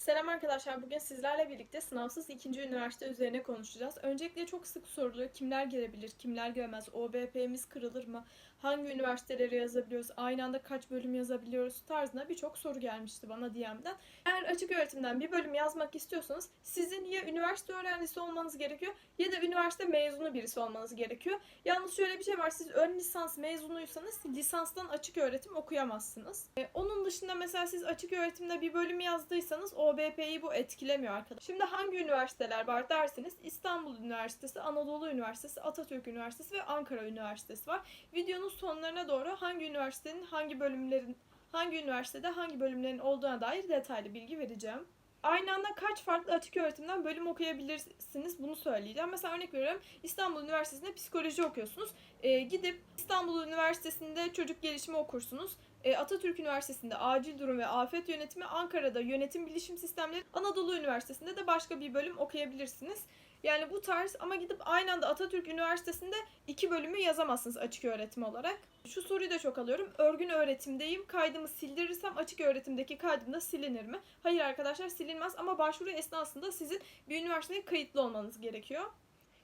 Selam arkadaşlar. Bugün sizlerle birlikte sınavsız ikinci üniversite üzerine konuşacağız. Öncelikle çok sık soruluyor. Kimler girebilir, kimler giremez? OBP'miz kırılır mı? Hangi üniversitelere yazabiliyoruz? Aynı anda kaç bölüm yazabiliyoruz? Tarzında birçok soru gelmişti bana DM'den. Eğer açık öğretimden bir bölüm yazmak istiyorsanız sizin ya üniversite öğrencisi olmanız gerekiyor ya da üniversite mezunu birisi olmanız gerekiyor. Yalnız şöyle bir şey var. Siz ön lisans mezunuysanız lisanstan açık öğretim okuyamazsınız. Ee, onun dışında mesela siz açık öğretimde bir bölüm yazdıysanız OBP'yi bu etkilemiyor arkadaşlar. Şimdi hangi üniversiteler var derseniz İstanbul Üniversitesi, Anadolu Üniversitesi, Atatürk Üniversitesi ve Ankara Üniversitesi var. Videonun sonlarına doğru hangi üniversitenin hangi bölümlerin hangi üniversitede hangi bölümlerin olduğuna dair detaylı bilgi vereceğim. Aynı anda kaç farklı açık öğretimden bölüm okuyabilirsiniz bunu söyleyeceğim. Mesela örnek veriyorum İstanbul Üniversitesi'nde psikoloji okuyorsunuz. Ee, gidip İstanbul Üniversitesi'nde çocuk gelişimi okursunuz. Ee, Atatürk Üniversitesi'nde acil durum ve afet yönetimi, Ankara'da yönetim bilişim sistemleri, Anadolu Üniversitesi'nde de başka bir bölüm okuyabilirsiniz. Yani bu tarz ama gidip aynı anda Atatürk Üniversitesi'nde iki bölümü yazamazsınız açık öğretim olarak. Şu soruyu da çok alıyorum. Örgün öğretimdeyim. Kaydımı sildirirsem açık öğretimdeki kaydım da silinir mi? Hayır arkadaşlar silinmez ama başvuru esnasında sizin bir üniversiteye kayıtlı olmanız gerekiyor.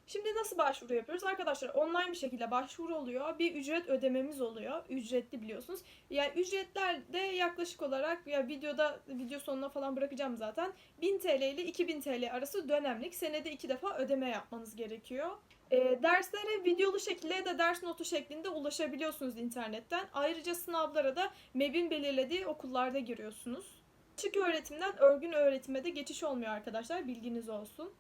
Şimdi nasıl başvuru yapıyoruz? Arkadaşlar online bir şekilde başvuru oluyor. Bir ücret ödememiz oluyor. Ücretli biliyorsunuz. Yani ücretler de yaklaşık olarak ya videoda video sonuna falan bırakacağım zaten. 1000 TL ile 2000 TL arası dönemlik. Senede iki defa ödeme yapmanız gerekiyor. E, derslere videolu şekilde da ders notu şeklinde ulaşabiliyorsunuz internetten. Ayrıca sınavlara da MEB'in belirlediği okullarda giriyorsunuz. Açık öğretimden örgün öğretime de geçiş olmuyor arkadaşlar. Bilginiz olsun.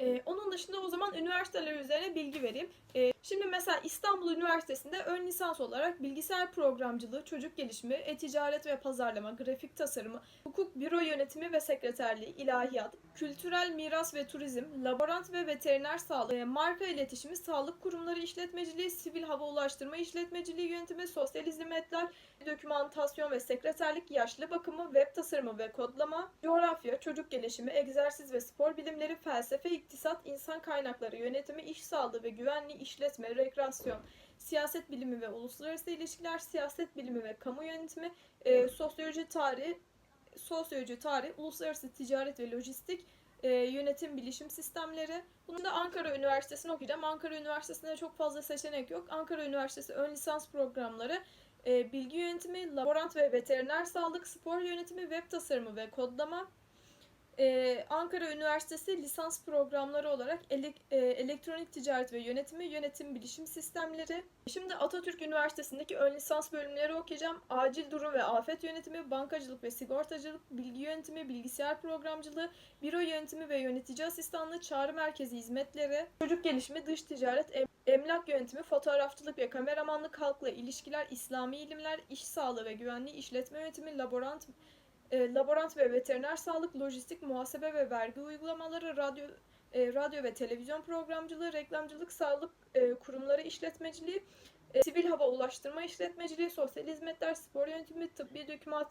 Ee, onun dışında o zaman üniversiteler üzerine bilgi vereyim. Ee, şimdi mesela İstanbul Üniversitesi'nde ön lisans olarak bilgisayar programcılığı, çocuk gelişimi, e-ticaret ve pazarlama, grafik tasarımı, hukuk, büro yönetimi ve sekreterliği, ilahiyat, kültürel miras ve turizm, laborant ve veteriner sağlığı, e, marka iletişimi, sağlık kurumları işletmeciliği, sivil hava ulaştırma işletmeciliği yönetimi, sosyal hizmetler, dokümantasyon ve sekreterlik, yaşlı bakımı, web tasarımı ve kodlama, coğrafya, çocuk gelişimi, egzersiz ve spor bilimleri, felsefe, iktisat, insan kaynakları yönetimi, iş sağlığı ve güvenliği, işletme, rekreasyon, siyaset bilimi ve uluslararası ilişkiler, siyaset bilimi ve kamu yönetimi, e, sosyoloji tarih, sosyoloji tarih, uluslararası ticaret ve lojistik, e, yönetim bilişim sistemleri. Bunu da Ankara Üniversitesi'ni okuyacağım. Ankara Üniversitesi'nde çok fazla seçenek yok. Ankara Üniversitesi ön lisans programları e, bilgi yönetimi, laborant ve veteriner sağlık, spor yönetimi, web tasarımı ve kodlama. E, Ankara Üniversitesi lisans programları olarak e, elektronik ticaret ve yönetimi, yönetim bilişim sistemleri. Şimdi Atatürk Üniversitesi'ndeki ön lisans bölümleri okuyacağım. Acil durum ve afet yönetimi, bankacılık ve sigortacılık, bilgi yönetimi, bilgisayar programcılığı, büro yönetimi ve yönetici asistanlığı, çağrı merkezi hizmetleri, çocuk gelişimi, dış ticaret, em- emlak yönetimi, fotoğrafçılık ve kameramanlık, halkla ilişkiler, İslami ilimler, iş sağlığı ve güvenliği, işletme yönetimi, laborant e, laborant ve veteriner sağlık, lojistik, muhasebe ve vergi uygulamaları, radyo e, radyo ve televizyon programcılığı, reklamcılık, sağlık e, kurumları işletmeciliği, e, sivil hava ulaştırma işletmeciliği, sosyal hizmetler, spor yönetimi, tıbbi doküman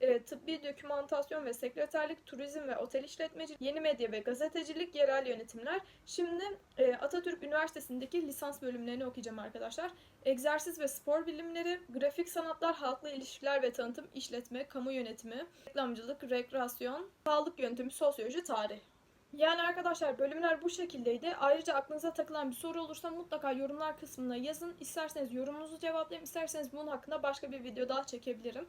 e, tıbbi dokümantasyon ve sekreterlik, turizm ve otel işletmeciliği, yeni medya ve gazetecilik, yerel yönetimler. Şimdi e, Atatürk Üniversitesi'ndeki lisans bölümlerini okuyacağım arkadaşlar. Egzersiz ve spor bilimleri, grafik sanatlar, halkla ilişkiler ve tanıtım, işletme, kamu yönetimi, reklamcılık, rekreasyon, sağlık yönetimi, sosyoloji, tarih. Yani arkadaşlar bölümler bu şekildeydi. Ayrıca aklınıza takılan bir soru olursa mutlaka yorumlar kısmına yazın. İsterseniz yorumunuzu cevaplayayım, isterseniz bunun hakkında başka bir video daha çekebilirim.